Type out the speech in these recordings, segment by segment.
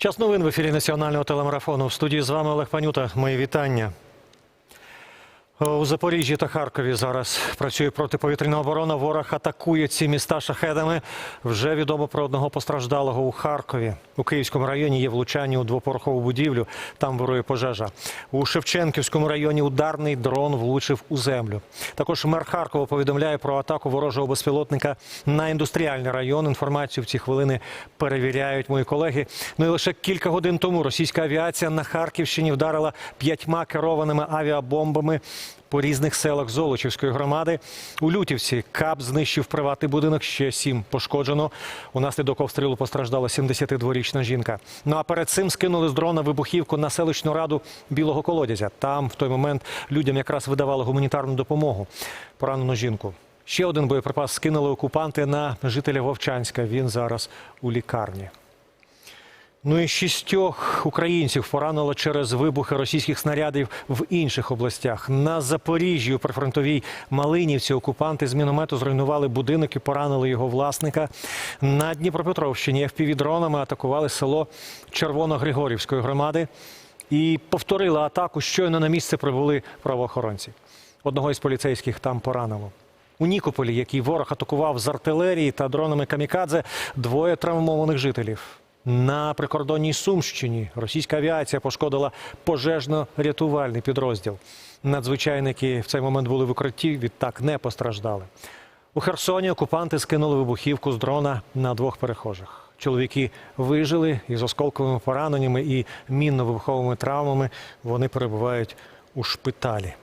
Час новин в ефірі національного телемарафону. В студії з вами Олег Панюта. Мої вітання. У Запоріжжі та Харкові зараз працює протиповітряна оборона. Ворог атакує ці міста шахедами. Вже відомо про одного постраждалого у Харкові. У Київському районі є влучання у двопорохову будівлю. Там вирує пожежа. У Шевченківському районі ударний дрон влучив у землю. Також мер Харкова повідомляє про атаку ворожого безпілотника на індустріальний район. Інформацію в ці хвилини перевіряють мої колеги. Ну і лише кілька годин тому російська авіація на Харківщині вдарила п'ятьма керованими авіабомбами по різних селах Золочівської громади. У Лютівці КАП знищив приватний будинок, ще сім пошкоджено. Унаслідок обстрілу постраждала 72-річна жінка. Ну а перед цим скинули з дрона вибухівку на селищну раду Білого Колодязя. Там в той момент людям якраз видавали гуманітарну допомогу. Поранену жінку. Ще один боєприпас скинули окупанти на жителя Вовчанська. Він зараз у лікарні. Ну і шістьох українців поранило через вибухи російських снарядів в інших областях. На Запоріжжі у прифронтовій Малинівці окупанти з міномету зруйнували будинок і поранили його власника. На Дніпропетровщині FPV-дронами атакували село Червоногригорівської громади і повторили атаку. Щойно на місце прибули правоохоронці. Одного із поліцейських там поранило. У Нікополі, який ворог атакував з артилерії та дронами камікадзе, двоє травмованих жителів. На прикордонній Сумщині російська авіація пошкодила пожежно-рятувальний підрозділ. Надзвичайники в цей момент були в укритті, відтак не постраждали. У Херсоні окупанти скинули вибухівку з дрона на двох перехожих. Чоловіки вижили із осколковими пораненнями і мінно-вибуховими травмами. Вони перебувають у шпиталі.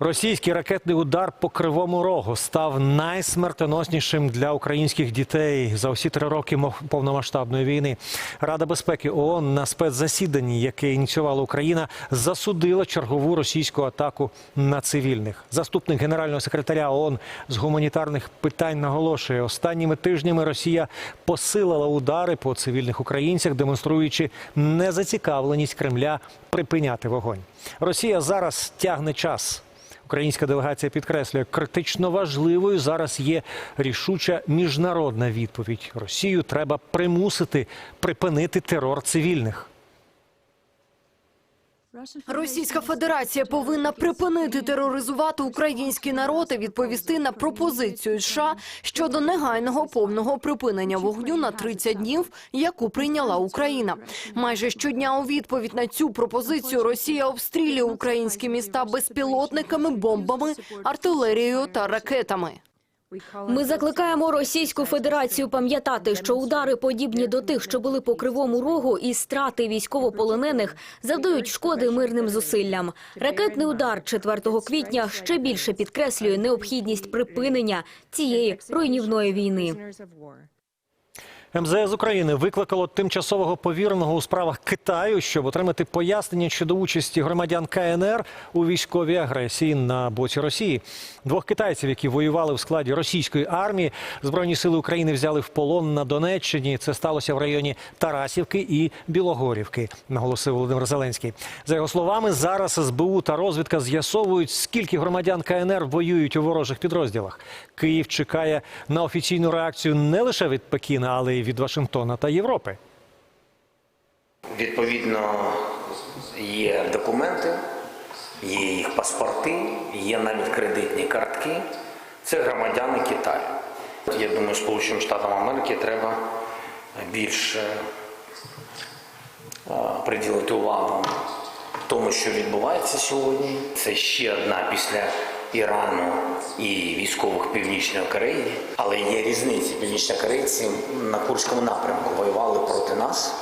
Російський ракетний удар по кривому рогу став найсмертоноснішим для українських дітей за усі три роки повномасштабної війни. Рада безпеки ООН на спецзасіданні, яке ініціювала Україна, засудила чергову російську атаку на цивільних. Заступник генерального секретаря ООН з гуманітарних питань наголошує, останніми тижнями Росія посилила удари по цивільних українцях, демонструючи незацікавленість Кремля припиняти вогонь. Росія зараз тягне час. Українська делегація підкреслює, критично важливою зараз є рішуча міжнародна відповідь. Росію треба примусити припинити терор цивільних. Російська Федерація повинна припинити тероризувати український народ і відповісти на пропозицію США щодо негайного повного припинення вогню на 30 днів, яку прийняла Україна. Майже щодня у відповідь на цю пропозицію Росія обстрілює українські міста безпілотниками, бомбами, артилерією та ракетами. Ми закликаємо Російську Федерацію пам'ятати, що удари, подібні до тих, що були по кривому рогу, і страти військовополонених завдають шкоди мирним зусиллям. Ракетний удар 4 квітня ще більше підкреслює необхідність припинення цієї руйнівної війни. МЗС України викликало тимчасового повіреного у справах Китаю, щоб отримати пояснення щодо участі громадян КНР у військовій агресії на боці Росії. Двох китайців, які воювали в складі російської армії, збройні сили України взяли в полон на Донеччині. Це сталося в районі Тарасівки і Білогорівки, наголосив Володимир Зеленський. За його словами, зараз СБУ та розвідка з'ясовують, скільки громадян КНР воюють у ворожих підрозділах. Київ чекає на офіційну реакцію не лише від Пекіна, але й від Вашингтона та Європи. Відповідно, є документи, є їх паспорти, є навіть кредитні картки. Це громадяни Китаю. Я думаю, Сполученим Штатам Америки треба більше е, приділити увагу тому, що відбувається сьогодні. Це ще одна після Ірану і військових Північної Кореї. Але є різниці. Північнокорейці на Курському напрямку воювали проти нас.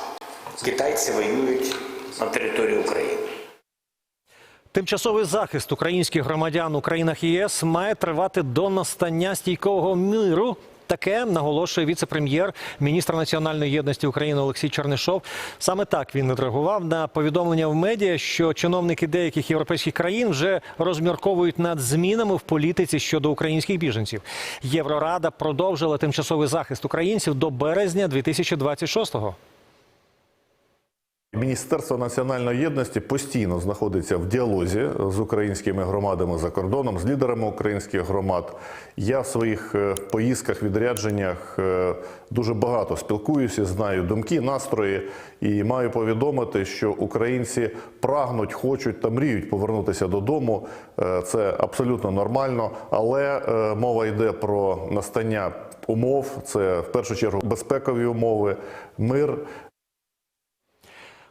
Китайці воюють на території України. Тимчасовий захист українських громадян у країнах ЄС має тривати до настання стійкого миру. Таке наголошує віце-прем'єр, міністр національної єдності України Олексій Чернишов. Саме так він відреагував на повідомлення в медіа, що чиновники деяких європейських країн вже розмірковують над змінами в політиці щодо українських біженців. Єврорада продовжила тимчасовий захист українців до березня 2026-го. Міністерство національної єдності постійно знаходиться в діалозі з українськими громадами за кордоном, з лідерами українських громад. Я в своїх е, поїздках, відрядженнях е, дуже багато спілкуюся, знаю думки, настрої і маю повідомити, що українці прагнуть, хочуть та мріють повернутися додому. Е, Це абсолютно нормально, але мова йде про настання умов. Це в першу чергу безпекові умови, мир.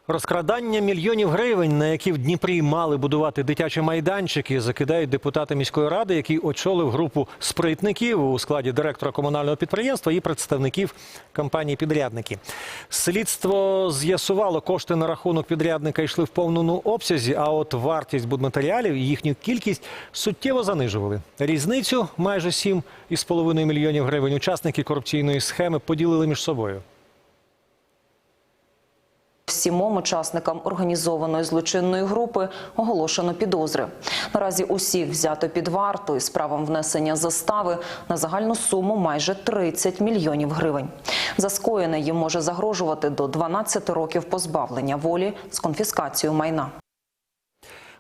Розкрадання мільйонів гривень, на які в Дніпрі мали будувати дитячі майданчики, закидають депутати міської ради, який очолив групу спритників у складі директора комунального підприємства і представників компанії підрядники. Слідство з'ясувало, кошти на рахунок підрядника йшли в повному обсязі, а от вартість будматеріалів і їхню кількість суттєво занижували. Різницю майже 7,5 мільйонів гривень учасники корупційної схеми поділили між собою. Сімом учасникам організованої злочинної групи оголошено підозри. Наразі усіх взято під варту із правом внесення застави на загальну суму майже 30 мільйонів гривень. За скоєне їм може загрожувати до 12 років позбавлення волі з конфіскацією майна.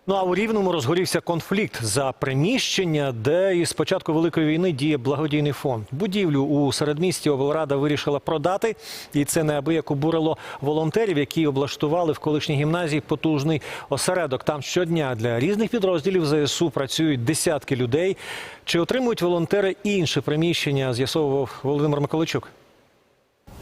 Ну а у Рівному розгорівся конфлікт за приміщення, де із початку великої війни діє благодійний фонд. Будівлю у середмісті облрада вирішила продати, і це неабияк обурило волонтерів, які облаштували в колишній гімназії потужний осередок. Там щодня для різних підрозділів ЗСУ працюють десятки людей. Чи отримують волонтери інше приміщення? З'ясовував Володимир Миколайчук.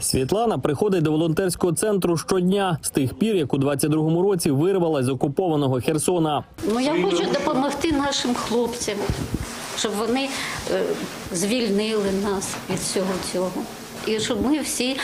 Світлана приходить до волонтерського центру щодня з тих пір, як у 22-му році вирвалась з окупованого Херсона. Ну я хочу допомогти нашим хлопцям, щоб вони е, звільнили нас від всього цього. І щоб ми всі,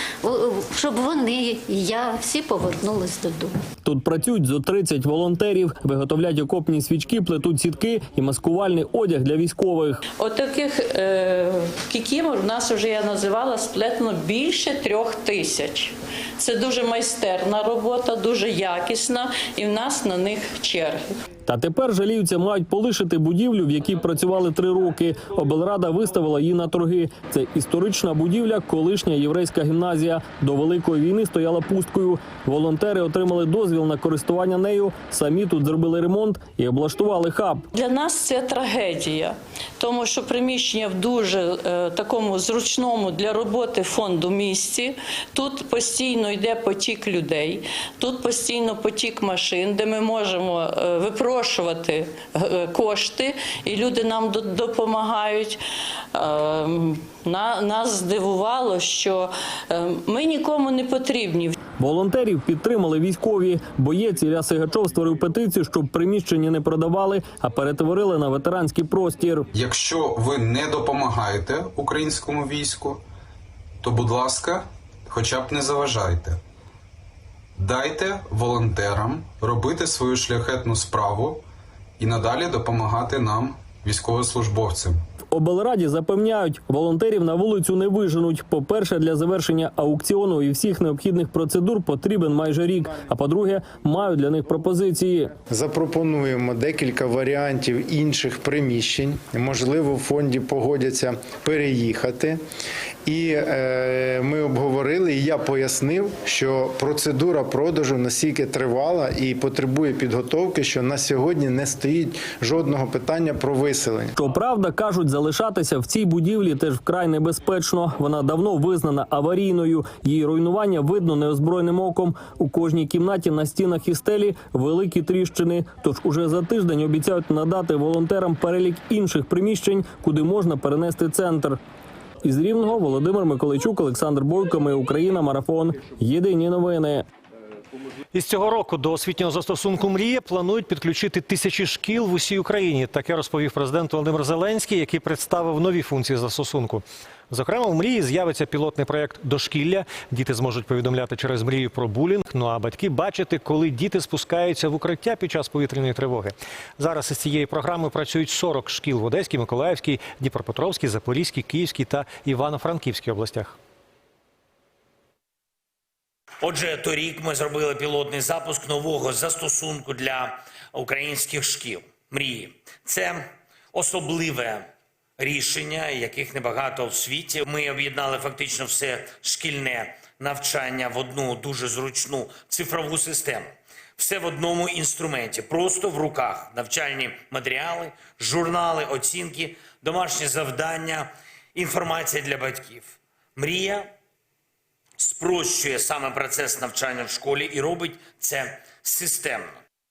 щоб вони і я всі повернулись додому. Тут працюють зо 30 волонтерів, виготовляють окопні свічки, плетуть сітки і маскувальний одяг для військових. Отаких е, кікімор в нас вже я називала сплетено більше трьох тисяч. Це дуже майстерна робота, дуже якісна, і в нас на них черги. Та тепер жаліються, мають полишити будівлю, в якій працювали три роки. Облрада виставила її на торги. Це історична будівля, колишня єврейська гімназія. До великої війни стояла пусткою. Волонтери отримали дозвіл на користування нею. Самі тут зробили ремонт і облаштували хаб. Для нас це трагедія, тому що приміщення в дуже е, такому зручному для роботи фонду місці. Тут постійно йде потік людей, тут постійно потік машин, де ми можемо е, випрошувати е, кошти, і люди нам допомагають. Е, на- Нас здивувало, що е, ми нікому не потрібні. Волонтерів підтримали військові. Боєць Ілля Сигачов створив петицію, щоб приміщення не продавали, а перетворили на ветеранський простір. Якщо ви не допомагаєте українському війську, то, будь ласка, хоча б не заважайте. Дайте волонтерам робити свою шляхетну справу і надалі допомагати нам, військовослужбовцям. Облраді запевняють, волонтерів на вулицю не виженуть. По-перше, для завершення аукціону і всіх необхідних процедур потрібен майже рік. А по-друге, мають для них пропозиції. Запропонуємо декілька варіантів інших приміщень. Можливо, в фонді погодяться переїхати. І е, ми обговорили, і я пояснив, що процедура продажу настільки тривала і потребує підготовки, що на сьогодні не стоїть жодного питання про виселення. Щоправда, кажуть, залишатися в цій будівлі теж вкрай небезпечно. Вона давно визнана аварійною. Її руйнування видно неозброєним оком. У кожній кімнаті на стінах і стелі великі тріщини. Тож уже за тиждень обіцяють надати волонтерам перелік інших приміщень, куди можна перенести центр. Із рівного Володимир Миколайчук, Олександр Бойко. Ми Україна. Марафон. Єдині новини. Із цього року до освітнього застосунку «Мрія» планують підключити тисячі шкіл в усій Україні. Таке розповів президент Володимир Зеленський, який представив нові функції застосунку. Зокрема, у «Мрії» з'явиться пілотний проєкт «Дошкілля». Діти зможуть повідомляти через «Мрію» про булінг, ну а батьки бачити, коли діти спускаються в укриття під час повітряної тривоги. Зараз із цієї програми працюють 40 шкіл в Одеській, Миколаївській, Дніпропетровській, Запорізькій, Київській та Івано-Франківській областях. Отже, торік ми зробили пілотний запуск нового застосунку для українських шкіл. Мрії. Це особливе рішення, яких небагато в світі. Ми об'єднали фактично все шкільне навчання в одну дуже зручну цифрову систему. Все в одному інструменті, просто в руках. Навчальні матеріали, журнали, оцінки, домашні завдання, інформація для батьків. Мрія спрощує саме процес навчання в школі і робить це системно.